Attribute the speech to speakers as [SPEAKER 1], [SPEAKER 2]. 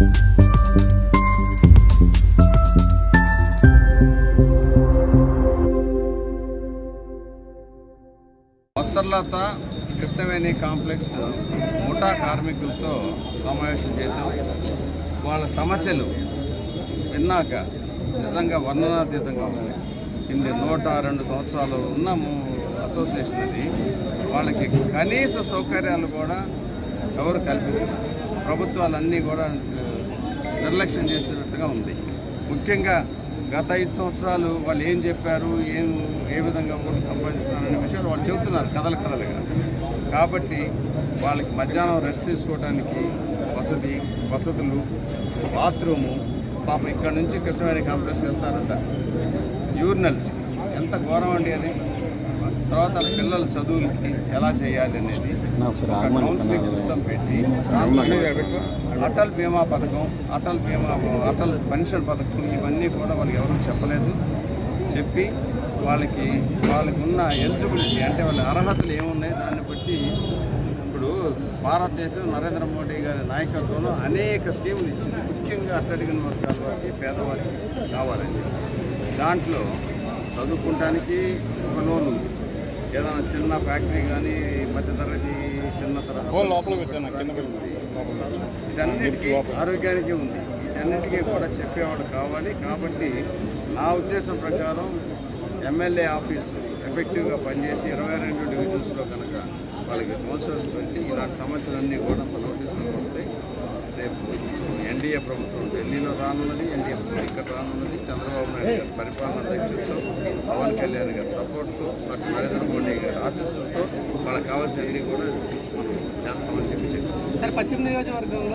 [SPEAKER 1] Vastralatha Krishnaveni complex ముఠా కార్మికులతో సమావేశం చేశాం. వాళ్ళ సమస్యలు విన్నాక నిజంగా వర్ణనాతీతంగా ఉన్నాయి. ఇన్ని నూట రెండు సంవత్సరాలు ఉన్న అసోసియేషన్ అది. వాళ్ళకి కనీస సౌకర్యాలు కూడా ఎవరు కల్పించారు ప్రభుత్వాలన్నీ కూడా నిర్లక్ష్యం చేసినట్టుగా ఉంది. ముఖ్యంగా గత ఐదు సంవత్సరాలు వాళ్ళు ఏం చెప్పారు ఏం ఏ విధంగా ఓట్లు సంపాదించున్నారనే విషయాలు వాళ్ళు చెబుతున్నారు కథలు కథలుగా. కాబట్టి వాళ్ళకి మధ్యాహ్నం రెస్ట్ తీసుకోవడానికి వసతి వసతులు బాత్రూము పాపం ఇక్కడ నుంచి కృష్ణవేణి కాంప్లెక్స్కి వెళ్తారంట. యూరినల్స్. ఎంత ఘోరం అండి అది. తర్వాత పిల్లల చదువులకి ఎలా చేయాలి అనేది కౌన్సిలింగ్ సిస్టమ్ పెట్టి అటల్ బీమా పథకం అటల్ బీమా అటల్ పెన్షన్ పథకం ఇవన్నీ కూడా వాళ్ళకి ఎవరు చెప్పలేదు. చెప్పి వాళ్ళకి వాళ్ళకి ఉన్న ఎలిజిబిలిటీ అంటే వాళ్ళ అర్హతలు ఏమున్నాయి దాన్ని బట్టి ఇప్పుడు భారతదేశం నరేంద్ర మోడీ గారి నాయకత్వంలో అనేక స్కీములు ఇచ్చింది. ముఖ్యంగా అట్టడిగిన వర్గాల వారికి పేదవారికి కావాలండి దాంట్లో చదువుకుంటానికి ఒక లోన్ ఉంది. ఏదైనా చిన్న ఫ్యాక్టరీ కానీ మధ్యతరగతి చిన్న తరహా
[SPEAKER 2] లోపల పెట్టాను కింద
[SPEAKER 1] ఇదన్నిటికీ ఆరోగ్యానికి ఉంది. వీటన్నిటికీ కూడా చెప్పేవాడు కావాలి. కాబట్టి నా ఉద్దేశం ప్రకారం ఎమ్మెల్యే ఆఫీసు ఎఫెక్టివ్గా పనిచేసి ఇరవై రెండు డివిజన్స్లో కనుక వాళ్ళకి కౌన్సిలర్స్ పెట్టి ఇలాంటి సమస్యలన్నీ కూడా మన నోటీసులోకి వస్తాయి. రేపు ఎన్డీఏ ప్రభుత్వం ఢిల్లీలో రానున్నది ఎన్డీఏ ప్రభుత్వం ఇక్కడ రానున్నది చంద్రబాబు నాయుడు గారి పరిపాలన అధ్యక్షులతో పవన్ కళ్యాణ్ గారి సపోర్ట్తో అటు నరేంద్ర మోడీ గారి ఆశీస్సులతో వాళ్ళకి కావాల్సినవి కూడా మనం చేస్తామని చెప్పి చెప్పారు
[SPEAKER 3] పశ్చిమ నియోజకవర్గంలో